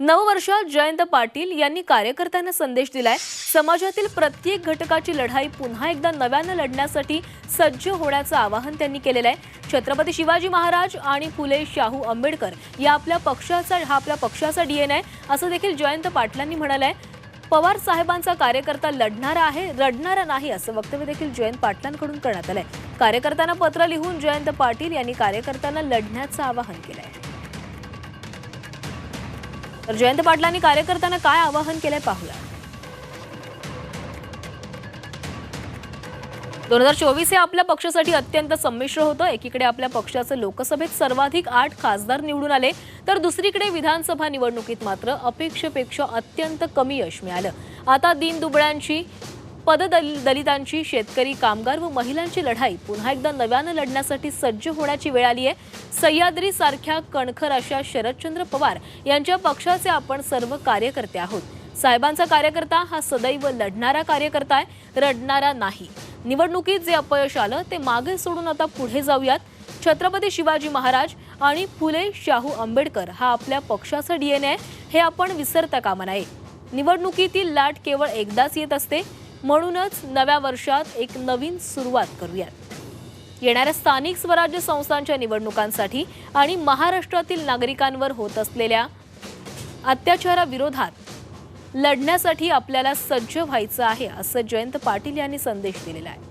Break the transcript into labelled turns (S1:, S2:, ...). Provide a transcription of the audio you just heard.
S1: नववर्षात जयंत पाटील यांनी कार्यकर्त्यांना संदेश दिलाय. समाजातील प्रत्येक घटकाची लढाई पुन्हा एकदा नव्यानं लढण्यासाठी सज्ज होण्याचं आवाहन त्यांनी केलेलं आहे. छत्रपती शिवाजी महाराज आणि फुले शाहू आंबेडकर या आपल्या पक्षाचा हा आपल्या पक्षाचा डीएन आहे. असं देखील जयंत पाटलांनी म्हणालंय. पवार साहेबांचा कार्यकर्ता लढणारा आहे रडणारा नाही असं वक्तव्य देखील जयंत पाटलांकडून करण्यात आलंय. कार्यकर्त्यांना पत्र लिहून जयंत पाटील यांनी कार्यकर्त्यांना लढण्याचं आवाहन केलंय. तर जयंत पाटलांनी कार्यकर्त्यांना काय आवाहन केलंय पाहूया. दोन हजार चोवीस हे आपल्या पक्षासाठी अत्यंत संमिश्र होतं. एकीकडे आपल्या पक्षाचे लोकसभेत सर्वाधिक आठ खासदार निवडून आले तर दुसरीकडे विधानसभा निवडणुकीत मात्र अपेक्षेपेक्षा अत्यंत कमी यश मिळालं. आता दीनदुबळ्यांची पददल दलितांची शेतकरी कामगार व महिलांची लढाई पुन्हा एकदा नव्यानं लढण्यासाठी सज्ज होण्याची वेळ आली आहे. सह्याद्री सारख्या कणखर अशा शरदचंद्र पवार यांच्या पक्षाचे आपण सर्व कार्यकर्ते आहोत. साहेबांचा कार्यकर्ता हा सदैव लढणारा कार्यकर्ता आहे. रडणारा नाही. निवडणुकीत जे अपयश आलं ते मागे सोडून आता पुढे जाऊयात. छत्रपती शिवाजी महाराज आणि फुले शाहू आंबेडकर हा आपल्या पक्षाचा डीएनए हे आपण विसरता कामा नये. निवडणुकीतील लाट केवळ एकदाच येत असते. म्हणूनच नव्या वर्षात एक नवीन सुरुवात करूयात. येणाऱ्या स्थानिक स्वराज्य संस्थांच्या निवडणुकांसाठी आणि महाराष्ट्रातील नागरिकांवर होत असलेल्या अत्याचाराविरोधात लढण्यासाठी आपल्याला सज्ज व्हायचं आहे असं जयंत पाटील यांनी संदेश दिलेला आहे.